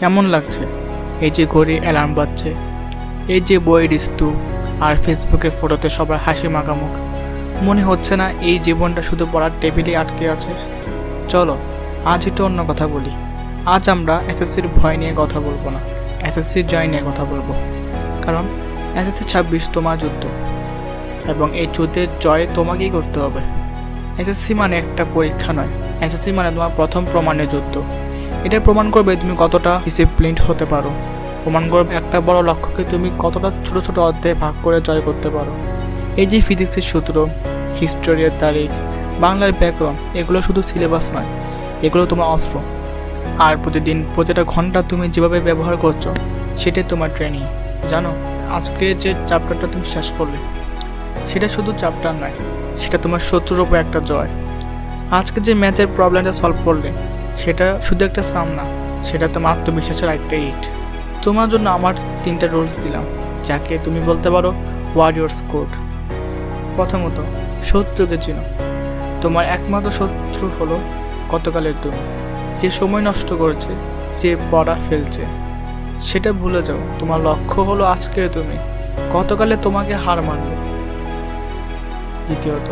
কেমন লাগছে? এই যে ঘড়ি অ্যালার্ম বাজছে। এই যে বইয়ের স্তূপ আর ফেসবুকের ফটোতে সবার হাসি মাখামুখ। মনে হচ্ছে না এই জীবনটা শুধু পড়ার টেবিলেই আটকে আছে। চলো, আজ একটু অন্য কথা বলি। আজ আমরা এসএসসির ভয় নিয়ে কথা বলব না। এসএসসির জয় নিয়ে কথা বলব। কারণ এসএসসি ছাব্বিশ তোমার যুদ্ধ। এবং এই যুদ্ধের জয় তোমাকেই করতে হবে। এসএসসি মানে একটা পরীক্ষা নয়। এসএসসি মানে তোমার প্রথম প্রমাণের যুদ্ধ। এটা প্রমাণ করবে তুমি কতটা ডিসিপ্লিনড হতে পারো। প্রমাণ করবে একটা বড় লক্ষ্যকে তুমি কতটা ছোট ছোট অধ্যায়ে ভাগ করে জয় করতে পারো। এই যে ফিজিক্সের সূত্র হিস্টোরিয়ার তারিখ, বাংলার ব্যাকরণ, এগুলো শুধু সিলেবাস নয়, এগুলো তোমার অস্ত্র। আর প্রতিদিন প্রতিটা ঘণ্টা তুমি যেভাবে ব্যবহার করছ, সেটাই তোমার ট্রেনিং জানো, আজকে যে চ্যাপ্টারটা তুমি শেষ করলে, সেটা শুধু চ্যাপ্টার নয়, সেটা তোমার শত্রুর উপর একটা জয়। আজকে যে ম্যাথের প্রবলেমটা সলভ করলে সেটা শুধু একটা সাম না সেটা তোমার আত্মবিশ্বাসের একটা ইট তোমার জন্য আমার তিনটা রুলস দিলাম, যাকে তুমি বলতে পারো ওয়ারিয়র্স কোড প্রথমত, শত্রুকে চিনো। তোমার একমাত্র শত্রু হলো গতকালের তুমি, যে সময় নষ্ট করেছে, যে পড়া ফেলছে। সেটা ভুলে যাও, তোমার লক্ষ্য হলো আজকে তুমি, গতকালে তোমাকে হার মানবে। দ্বিতীয়ত,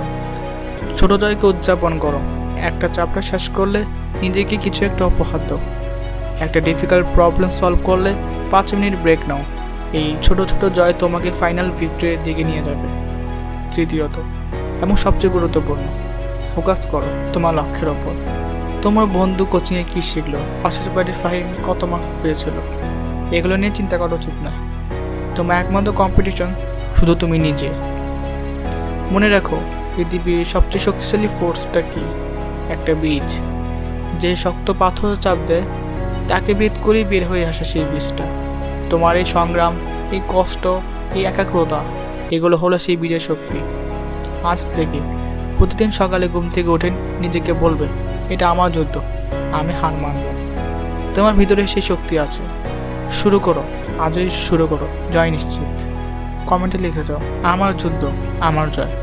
ছোট জয়কে উদযাপন করো একটা চ্যাপ্টার শেষ করলে নিজেকে কিছু একটা উপহার দাও। একটা ডিফিকাল্ট প্রবলেম সলভ করলে পাঁচ মিনিট ব্রেক নাও। এই ছোট ছোট জয় তোমাকে ফাইনাল ভিক্টরির দিকে নিয়ে যাবে। তৃতীয়ত, এবং সবচেয়ে গুরুত্বপূর্ণ ফোকাস করো তোমার লক্ষ্যের ওপর। তোমার বন্ধু কোচিংয়ে কী শিখলো? পাশের বাড়ির ফাহিম কত মার্কস পেয়েছিল? এগুলো নিয়ে চিন্তা করা উচিত নয় তোমার একমাত্র কম্পিটিশন শুধু তুমি নিজে। মনে রাখো, পৃথিবীর সবচেয়ে শক্তিশালী ফোর্সটা কি? একটা বীজ। যে শক্ত পাথর চাপ দেয়, তাকে ভেদ করেই বের হয়ে আসে সেই বীজটা। তোমার এই সংগ্রাম, এই কষ্ট, এই একাগ্রতা, এগুলো হলো সেই বীজের শক্তি। আজ থেকে প্রতিদিন সকালে ঘুম থেকে উঠে নিজেকে বলবে, এটা আমার যুদ্ধ, আমি হার মানব। তোমার ভিতরে সেই শক্তি আছে। শুরু করো, আজই শুরু করো, জয় নিশ্চিত। কমেন্টে লিখে যাও, আমার যুদ্ধ, আমার জয়।